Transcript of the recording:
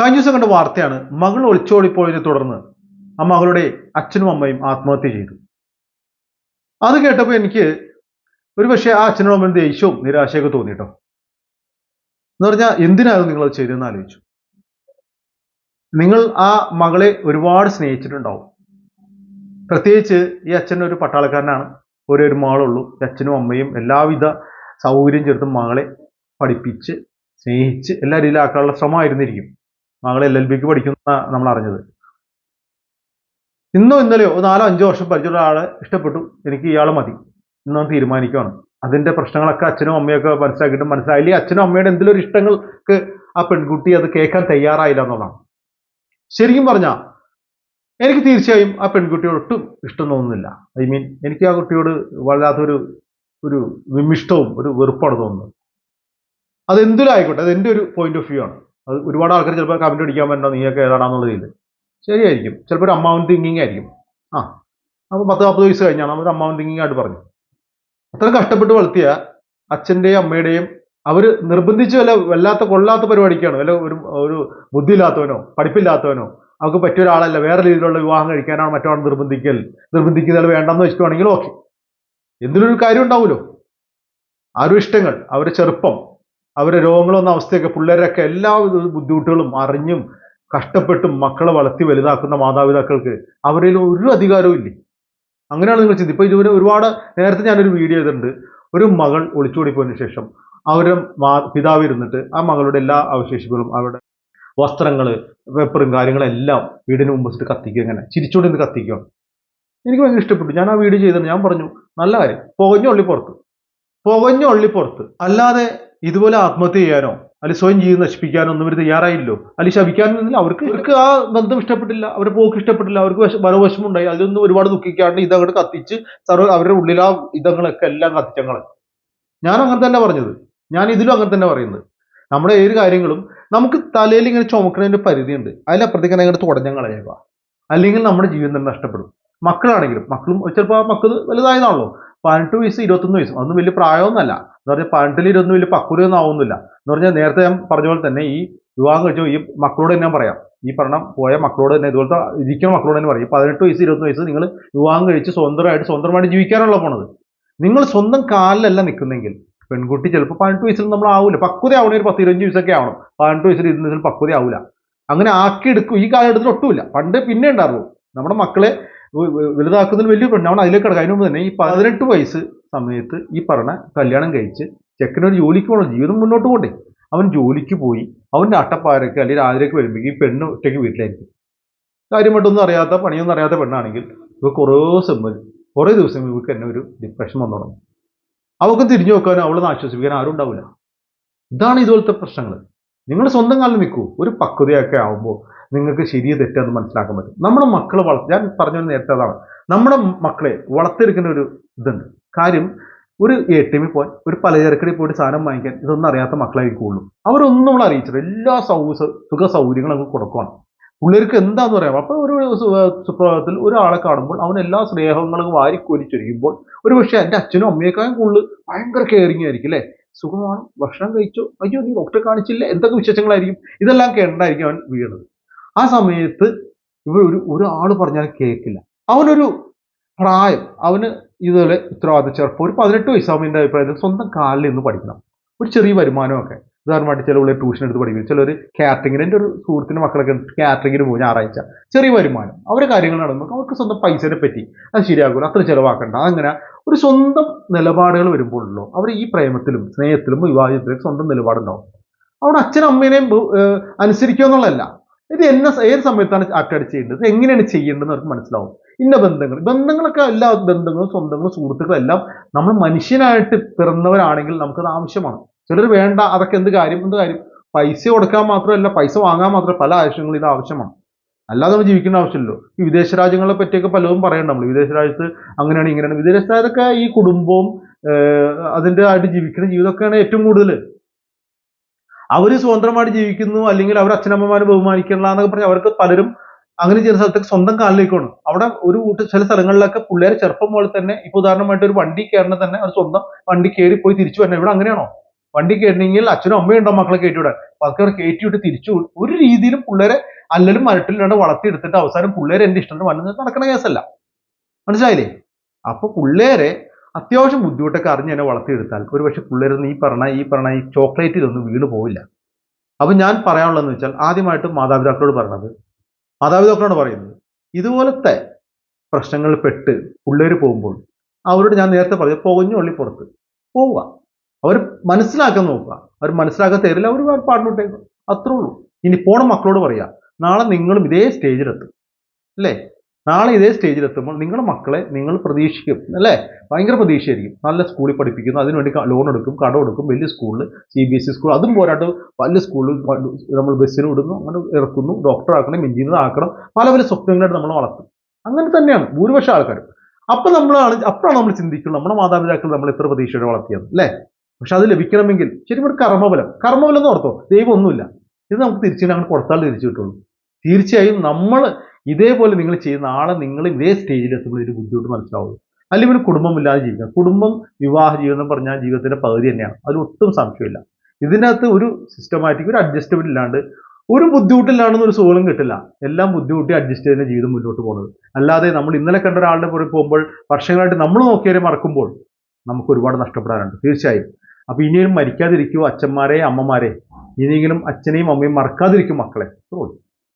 കഴിഞ്ഞ ദിവസം കണ്ട വാർത്തയാണ് മകൾ ഒളിച്ചോടിപ്പോയതിനെ തുടർന്ന് ആ മകളുടെ അച്ഛനും അമ്മയും ആത്മഹത്യ ചെയ്തു. അത് കേട്ടപ്പോൾ എനിക്ക് ഒരു പക്ഷേ ആ അച്ഛനും അമ്മയും ദേഷ്യവും നിരാശയൊക്കെ തോന്നിട്ടോ. എന്ന് പറഞ്ഞാൽ എന്തിനായിരുന്നു നിങ്ങൾ അത് ചെയ്തതെന്ന് ആലോചിച്ചു. നിങ്ങൾ ആ മകളെ ഒരുപാട് സ്നേഹിച്ചിട്ടുണ്ടാവും. പ്രത്യേകിച്ച് ഈ അച്ഛൻ ഒരു പട്ടാളക്കാരനാണ്. ഒരേ ഒരു മകളുള്ളൂ അച്ഛനും അമ്മയും എല്ലാവിധ സൗകര്യം ചേർത്ത് മകളെ പഠിപ്പിച്ച് സ്നേഹിച്ച് എല്ലാ രീതിയിലാക്കാനുള്ള ശ്രമമായിരുന്നിരിക്കും. മകളെ എൽ എൽ ബിക്ക് പഠിക്കുന്ന നമ്മൾ അറിഞ്ഞത്. ഇന്നോ ഇന്നലെയോ നാലോ അഞ്ചോ വർഷം പരിചയമുള്ള ആളെ ഇഷ്ടപ്പെട്ടു. എനിക്ക് ഇയാൾ മതി. ഇന്നും തീരുമാനിക്കുകയാണ് അതിന്റെ പ്രശ്നങ്ങളൊക്കെ അച്ഛനും അമ്മയൊക്കെ മനസ്സിലാക്കിയിട്ട് മനസ്സിലായില്ലേ അച്ഛനും അമ്മയുടെ എന്തെങ്കിലും ഇഷ്ടങ്ങൾക്ക് ആ പെൺകുട്ടി അത് കേൾക്കാൻ തയ്യാറായില്ല എന്നുള്ളതാണ്. ശരിക്കും പറഞ്ഞാൽ എനിക്ക് തീർച്ചയായും ആ പെൺകുട്ടിയോട് ഒട്ടും ഇഷ്ടം തോന്നുന്നില്ല. ഐ മീൻ എനിക്ക് ആ കുട്ടിയോട് വല്ലാത്തൊരു ഒരു വിമിഷ്ടവും ഒരു വെറുപ്പാണ് തോന്നുന്നത്. അതെന്തിലായിക്കോട്ടെ അത് എന്റെ ഒരു പോയിന്റ് ഓഫ് വ്യൂ ആണ്. അത് ഒരുപാട് ആൾക്കാർ ചിലപ്പോൾ കമന്റ് അടിക്കാൻ പറ്റോ നീയൊക്കെ ഏതാണെന്നുള്ള രീതിയിൽ. ശരിയായിരിക്കും. ചിലപ്പോൾ ഒരു അമ്മാവൻ തിങ്കിങ് ആയിരിക്കും. ആ. അപ്പോൾ പത്ത് നാൽപ്പത് വയസ്സ് കഴിഞ്ഞാണ്. നമ്മൾ അമ്മാവൻ തിങ്കിങ് ആയിട്ട് പറഞ്ഞു. അത്ര കഷ്ടപ്പെട്ട് വളർത്തിയ അച്ഛന്റെയും അമ്മയുടെയും അവർ നിർബന്ധിച്ച് വല്ല വല്ലാത്ത കൊള്ളാത്ത പരിപാടിക്കാണ്. വല്ല ഒരു ഒരു ബുദ്ധിയില്ലാത്തവനോ പഠിപ്പില്ലാത്തവനോ അവർക്ക് പറ്റിയ ഒരാളല്ല. വേറെ രീതിയിലുള്ള വിവാഹം കഴിക്കാനാണ് മറ്റൊരാൾ നിർബന്ധിക്കൽ നിർബന്ധിക്കുന്നത് വേണ്ടെന്ന് വെച്ചിട്ടുണ്ടെങ്കിൽ ഓക്കെ എന്തിനൊരു കാര്യം ഉണ്ടാവുമല്ലോ? ആരും ഇഷ്ടങ്ങൾ. അവരുടെ ചെറുപ്പം. അവരുടെ രോഗങ്ങളൊന്ന അവസ്ഥയൊക്കെ പിള്ളേരൊക്കെ എല്ലാ ബുദ്ധിമുട്ടുകളും അറിഞ്ഞും കഷ്ടപ്പെട്ടും മക്കളെ വളർത്തി വലുതാക്കുന്ന മാതാപിതാക്കൾക്ക് അവരിൽ ഒരു അധികാരവും ഇല്ലേ? അങ്ങനെയാണ് നിങ്ങൾ ചിന്തി ഇപ്പോൾ ഇതുവരെ ഒരുപാട് നേരത്തെ ഞാനൊരു വീഡിയോ ചെയ്തിട്ടുണ്ട്. ഒരു മകൾ ഒളിച്ചോടിപ്പോയതിനു ശേഷം അവരുടെ മാ പിതാവ് ഇരുന്നിട്ട് ആ മകളുടെ എല്ലാ അവശേഷിപ്പുകളും അവരുടെ വസ്ത്രങ്ങൾ പേപ്പറും കാര്യങ്ങളെല്ലാം വീടിന് മുമ്പ് വെച്ചിട്ട് കത്തിക്കുക ഇങ്ങനെ. ചിരിച്ചുകൊണ്ട് ഇന്ന് കത്തിക്കുക എനിക്ക് ഭയങ്കര ഇഷ്ടപ്പെട്ടു. ഞാൻ ആ വീഡിയോ ചെയ്തിട്ട് ഞാൻ പറഞ്ഞു നല്ല കാര്യം. പുകഞ്ഞ ഉള്ളിപ്പുറത്ത് പുകഞ്ഞ ഉള്ളി പുറത്ത് അല്ലാതെ ഇതുപോലെ ആത്മഹത്യ ചെയ്യാനോ അല്ലെങ്കിൽ സ്വയം ജീവിതം നശിപ്പിക്കാനോ ഒന്നും ഇവർ തയ്യാറായില്ലോ അല്ലെങ്കിൽ ശപിക്കാനോ നിന്നില്ല അവർക്ക് അവർക്ക് ആ ബന്ധം ഇഷ്ടപ്പെട്ടില്ല അവരുടെ പോക്ക് ഇഷ്ടപ്പെട്ടില്ല അവർക്ക് വിഷ മനോവിഷമുണ്ടായി അതിലൊന്നും ഒരുപാട് ദുഃഖിക്കാണ്ട് ഇതങ്ങോട്ട് കത്തിച്ച് സർവ അവരുടെ ഉള്ളിൽ ആ ഇതങ്ങളൊക്കെ എല്ലാം കത്തിച്ചങ്ങളെ. ഞാൻ അങ്ങനെ തന്നെ പറഞ്ഞത്. ഞാൻ ഇതിലും അങ്ങനെ തന്നെ പറയുന്നത്. നമ്മുടെ ഏത് കാര്യങ്ങളും നമുക്ക് തലയിൽ ഇങ്ങനെ ചുമക്കുന്നതിന്റെ പരിധിയുണ്ട്. അതിലപ്പുറത്തേക്ക് അങ്ങനെ തുടഞ്ഞം കളയുക. അല്ലെങ്കിൽ നമ്മുടെ ജീവിതം തന്നെ നഷ്ടപ്പെടും. മക്കളാണെങ്കിലും മക്കളും ചിലപ്പോൾ ആ മക്കൾ വലുതായതാണല്ലോ. പതിനെട്ട് വയസ്സ് ഇരുപത്തൊന്ന് വയസ്സ്. അതൊന്നും വലിയ പ്രായമൊന്നുമല്ല. എന്ന് പറഞ്ഞാൽ പതിനെട്ടിൽ ഇരുപത്തൊന്നും വലിയ പക്വതയൊന്നും ആവുന്നില്ല. എന്ന് പറഞ്ഞാൽ നേരത്തെ ഞാൻ പറഞ്ഞ പോലെ തന്നെ ഈ വിവാഹം കഴിച്ചു ഈ മക്കളോട് തന്നെ പറയാം. ഈ പറഞ്ഞ പോയ മക്കളോട് തന്നെ ഇതുപോലത്തെ ഇരിക്കുന്ന മക്കളോട് തന്നെ പറയും. പതിനെട്ട് വയസ്സ് ഇരുപത്തൊന്ന് വയസ്സ് നിങ്ങൾ വിവാഹം കഴിച്ച് സ്വന്തമായിട്ട് സ്വന്തമായിട്ട് ജീവിക്കാനുള്ള പോണത്. നിങ്ങൾ സ്വന്തം കാലിലല്ല നിൽക്കുന്നെങ്കിൽ പെൺകുട്ടി ചിലപ്പോൾ പതിനെട്ട് വയസ്സിൽ നമ്മൾ ആവില്ല പക്വത ആവണേ ഒരു പത്ത് ഇരുപഞ്ച് വയസ്സൊക്കെ ആവണം. പതിനെട്ട് വയസ്സിൽ വയസ്സിൽ പക്വത ആവില്ല അങ്ങനെ ആക്കിയെടുക്കും ഈ കാലഘട്ടത്തിൽ ഒട്ടുമില്ല. പണ്ട് പിന്നെ ഉണ്ടായിരുന്നു. നമ്മുടെ മക്കളെ വലുതാക്കുന്നതിൽ വലിയ പെണ്ണാവണം അതിലേക്ക് കിടക്കുക അതിനു മുമ്പ് തന്നെ ഈ പതിനെട്ട് വയസ്സ് സമയത്ത് ഈ പറഞ്ഞ കല്യാണം കഴിച്ച് ചെക്കനൊരു ജോലിക്ക് പോകണം ജീവിതം മുന്നോട്ട് പോകണ്ടേ. അവൻ ജോലിക്ക് പോയി. അവന്റെ അട്ടപ്പാരൊക്കെ അല്ലെങ്കിൽ രാവിലേക്ക് വരുമ്പോൾ ഈ പെണ്ണ് ഒറ്റയ്ക്ക് വീട്ടിലായിരിക്കും. കാര്യമായിട്ടൊന്നും അറിയാത്ത പണിയൊന്നും അറിയാത്ത പെണ്ണാണെങ്കിൽ ഇവ കുറേ സമയം കുറേ ദിവസം ഇവർക്ക് തന്നെ ഒരു ഡിപ്രഷൻ വന്നു തുടങ്ങും. അവൾക്ക് തിരിഞ്ഞു നോക്കാനോ അവളൊന്ന് ആശ്വസിപ്പിക്കാനോ ആരും ഉണ്ടാവില്ല. ഇതാണ് ഇതുപോലത്തെ പ്രശ്നങ്ങൾ. നിങ്ങൾ സ്വന്തം കാലിൽ നിൽക്കൂ. ഒരു പക്വതയൊക്കെ ആവുമ്പോൾ നിങ്ങൾക്ക് ശരിയോ തെറ്റാന്ന് മനസ്സിലാക്കാൻ പറ്റും. നമ്മുടെ മക്കളെ വളർത്ത ഞാൻ പറഞ്ഞ നേരത്തെ അതാണ്. നമ്മുടെ മക്കളെ വളർത്തിയെടുക്കുന്ന ഒരു ഇതുണ്ട്. കാര്യം ഒരു എ ടി എമ്മിൽ പോയി ഒരു പലചരക്കടി പോയിട്ട് സാധനം വാങ്ങിക്കാൻ ഇതൊന്നും അറിയാത്ത മക്കളായിരിക്കുള്ളൂ അവരൊന്നും നമ്മൾ അറിയിച്ചിട്ട് എല്ലാ സൗ സുഖ സൗകര്യങ്ങളും അങ്ങ് കൊടുക്കുകയാണ് പുള്ളേർക്ക് എന്താന്ന് പറയാം അപ്പൊ ഒരു സുപ്രഭാതത്തിൽ ഒരാളെ കാണുമ്പോൾ അവൻ എല്ലാ സ്നേഹങ്ങളും വാരിക്കോരിച്ചൊരിക്കുമ്പോൾ ഒരു പക്ഷേ എന്റെ അച്ഛനും അമ്മയേക്കാളും കൂടുതൽ ഭയങ്കര കെയറിങ് ആയിരിക്കും അല്ലേ? സുഖമാണ്. ഭക്ഷണം കഴിച്ചോ? അയ്യോ നീ ഡോക്ടറെ കാണിച്ചില്ല? എന്തൊക്കെ വിശേഷങ്ങളായിരിക്കും? ഇതെല്ലാം കേണ്ടായിരിക്കും അവൻ വീണത്. ആ സമയത്ത് ഇവർ ഒരു ഒരാൾ പറഞ്ഞാൽ കേൾക്കില്ല. അവനൊരു പ്രായം അവന് ഇതുപോലെ ഉത്തരവാദിത്ത ചെറുപ്പം ഒരു പതിനെട്ട് വയസ്സാകുമ്പോൾ എന്റെ അഭിപ്രായത്തിൽ സ്വന്തം കാലിൽ നിന്ന് പഠിക്കണം. ഒരു ചെറിയ വരുമാനമൊക്കെ. ഉദാഹരണമായിട്ട് ചില പിള്ളേർ ട്യൂഷൻ എടുത്ത് പഠിക്കും. ചിലർ കാറ്ററിങ്ങിന് എന്റെ ഒരു സുഹൃത്തിന്റെ മക്കളൊക്കെ കാറ്ററിങ്ങിന് പോകും ഞായറാഴ്ച. ചെറിയ വരുമാനം. അവരുടെ കാര്യങ്ങൾ നടന്നു അവർക്ക് സ്വന്തം പൈസനെ പറ്റി അത് ശരിയാകൂല. അത്ര ചിലവാക്കണ്ട. അങ്ങനെ ഒരു സ്വന്തം നിലപാടുകൾ വരുമ്പോഴല്ലോ അവർ ഈ പ്രേമത്തിലും സ്നേഹത്തിലും വിവാഹത്തിലും സ്വന്തം നിലപാടുണ്ടാവും. അവിടെ അച്ഛനും അമ്മേനെയും അനുസരിക്കുക എന്നുള്ളതല്ല ഇത് എന്ന ഏത് സമയത്താണ് അറ്റാച്ച് ചെയ്യേണ്ടത്? എങ്ങനെയാണ് ചെയ്യേണ്ടതെന്ന് അവർക്ക് മനസ്സിലാവും. ഇന്ന ബന്ധങ്ങൾ. ബന്ധങ്ങളൊക്കെ എല്ലാ ബന്ധങ്ങളും സ്വന്തങ്ങളും സുഹൃത്തുക്കളും എല്ലാം നമ്മൾ മനുഷ്യനായിട്ട് പിറന്നവരാണെങ്കിൽ നമുക്കത് ആവശ്യമാണ്. ചിലർ വേണ്ട അതൊക്കെ എന്ത് കാര്യം? എന്ത് കാര്യം? പൈസ കൊടുക്കാൻ മാത്രമല്ല പൈസ വാങ്ങാൻ മാത്രമല്ല പല ആവശ്യങ്ങളും ഇത് ആവശ്യമാണ്. അല്ലാതെ നമ്മൾ ജീവിക്കേണ്ട ആവശ്യമില്ലല്ലോ. ഈ വിദേശ രാജ്യങ്ങളെ പറ്റിയൊക്കെ പലതും പറയണ്ട നമ്മൾ വിദേശ രാജ്യത്ത് അങ്ങനെയാണ് ഇങ്ങനെയാണ്. വിദേശ രാജ്യത്തൊക്കെ ഈ കുടുംബവും അതിന്റെ ആയിട്ട് ജീവിക്കുന്ന ജീവിതമൊക്കെയാണ് ഏറ്റവും കൂടുതൽ അവർ സ്വതന്ത്രമായിട്ട് ജീവിക്കുന്നു അല്ലെങ്കിൽ അവർ അച്ഛനമ്മമാരെ ബഹുമാനിക്കണില്ല എന്നൊക്കെ പറഞ്ഞ് അവർക്ക് പലരും അങ്ങനെ ചെയ്യുന്ന സ്ഥലത്തേക്ക് സ്വന്തം കാലിലേക്കാണ്. അവിടെ ഒരു കൂട്ട് ചില സ്ഥലങ്ങളിലൊക്കെ പിള്ളേരെ ചെറുപ്പം പോലെ തന്നെ ഇപ്പൊ ഉദാഹരണമായിട്ട് ഒരു വണ്ടി കയറണ തന്നെ അവർ സ്വന്തം വണ്ടി കയറി പോയി തിരിച്ചു വരണം. ഇവിടെ അങ്ങനെയാണോ? വണ്ടി കയറണമെങ്കിൽ അച്ഛനും അമ്മയും ഉണ്ടോ മക്കളെ കയറ്റിവിടാൻ പതുക്കെ അവർ കയറ്റിവിട്ട് തിരിച്ചു ഒരു രീതിയിലും പിള്ളേരെ അല്ലലും മരട്ടിലില്ലാണ്ട് വളർത്തിയെടുത്തിട്ട് അവസാനം പിള്ളേരെ എന്റെ ഇഷ്ടത്തിന് വന്നത് നടക്കുന്ന കേസല്ല. മനസ്സിലായില്ലേ? അപ്പൊ പിള്ളേരെ അത്യാവശ്യം ബുദ്ധിമുട്ടൊക്കെ അറിഞ്ഞ് എന്നെ വളർത്തിയെടുത്താൽ. ഒരു പക്ഷെ പിള്ളേരൊന്നും ഈ പറഞ്ഞ ഈ പറഞ്ഞ ഈ ചോക്ലേറ്റിലൊന്നും വീണ് പോവില്ല. അപ്പം ഞാൻ പറയാനുള്ളതെന്ന് വെച്ചാൽ ആദ്യമായിട്ട് മാതാപിതാക്കളോട് പറഞ്ഞത് മാതാപിതാക്കളോട് പറയുന്നത് ഇതുപോലത്തെ പ്രശ്നങ്ങൾ പെട്ട് പിള്ളേർ പോകുമ്പോൾ അവരോട് ഞാൻ നേരത്തെ പറഞ്ഞു പൊകഞ്ഞു ഉള്ളി പുറത്ത് പോവുക. അവർ മനസ്സിലാക്കാൻ നോക്കുക. അവർ മനസ്സിലാക്കാൻ തരില്ല അവർ പാടിനോട്ടേക്കും അത്രേ ഉള്ളൂ. ഇനി പോണ മക്കളോട് പറയാ നാളെ നിങ്ങളും ഇതേ സ്റ്റേജിലെത്തും. അല്ലേ? നാളെ ഇതേ സ്റ്റേജിൽ എത്തുമ്പോൾ നിങ്ങളുടെ മക്കളെ നിങ്ങൾ പ്രതീക്ഷിക്കും അല്ലേ? ഭയങ്കര പ്രതീക്ഷയായിരിക്കും. നല്ല സ്കൂളിൽ പഠിപ്പിക്കുന്നു അതിനുവേണ്ടി ലോൺ എടുക്കും കടം എടുക്കും വലിയ സ്കൂളിൽ C B S E school അതും പോരാട്ട് വലിയ സ്കൂളിൽ നമ്മൾ ബസ്സിന് വിടുന്നു അങ്ങനെ ഇറക്കുന്നു ഡോക്ടർ ആക്കണം എഞ്ചിനീയർ ആക്കണം പല പല സ്വപ്നങ്ങളായിട്ട് നമ്മൾ വളർത്തും. അങ്ങനെ തന്നെയാണ് ഭൂരിപക്ഷം ആൾക്കാരും. അപ്പം നമ്മളാണ് അപ്പോഴാണ് നമ്മൾ ചിന്തിക്കുന്നത് നമ്മുടെ മാതാപിതാക്കൾ നമ്മൾ എത്ര പ്രതീക്ഷയോടെ വളർത്തിയത് അല്ലേ? പക്ഷെ അത് ലഭിക്കണമെങ്കിൽ ശരിക്കും ഒരു കർമ്മബലം കർമ്മബലം എന്ന് ഓർത്തോ? ദൈവം ഒന്നുമില്ല ഇത് നമുക്ക് തിരിച്ചു അങ്ങനെ കൊടുത്താൽ തിരിച്ചു കിട്ടുള്ളൂ. തീർച്ചയായും നമ്മൾ ഇതേപോലെ നിങ്ങൾ ചെയ്യുന്ന ആളെ നിങ്ങൾ ഇതേ സ്റ്റേജിൽ എത്തുമ്പോൾ ഒരു ബുദ്ധിമുട്ട് മനസ്സിലാവുള്ളൂ. അല്ലെങ്കിൽ ഒരു കുടുംബമില്ലാതെ ജീവിക്കാം. കുടുംബം വിവാഹ ജീവിതം എന്ന് പറഞ്ഞാൽ ജീവിതത്തിന്റെ പകുതി തന്നെയാണ്. അതിൽ ഒട്ടും സംശയമില്ല. ഇതിനകത്ത് ഒരു സിസ്റ്റമാറ്റിക് ഒരു അഡ്ജസ്റ്റബിൾ ഇല്ലാണ്ട് ഒരു ബുദ്ധിമുട്ടില്ലാണെന്ന് ഒരു സുഖം കിട്ടില്ല. എല്ലാം ബുദ്ധിമുട്ടി അഡ്ജസ്റ്റ് ചെയ്യുന്ന ജീവിതം മുന്നോട്ട് പോകുന്നത്. അല്ലാതെ നമ്മൾ ഇന്നലെ കണ്ട ഒരാളുടെ പുറകെ പോകുമ്പോൾ വർഷങ്ങളായിട്ട് നമ്മൾ നോക്കിയവരെ മറക്കുമ്പോൾ നമുക്ക് ഒരുപാട് നഷ്ടപ്പെടാനുണ്ട് തീർച്ചയായും. അപ്പോൾ ഇനിയും മരിക്കാതിരിക്കുമോ അച്ഛന്മാരെ അമ്മമാരെ? ഇനിയെങ്കിലും അച്ഛനെയും അമ്മയും മറക്കാതിരിക്കും മക്കളെ. അത്രേ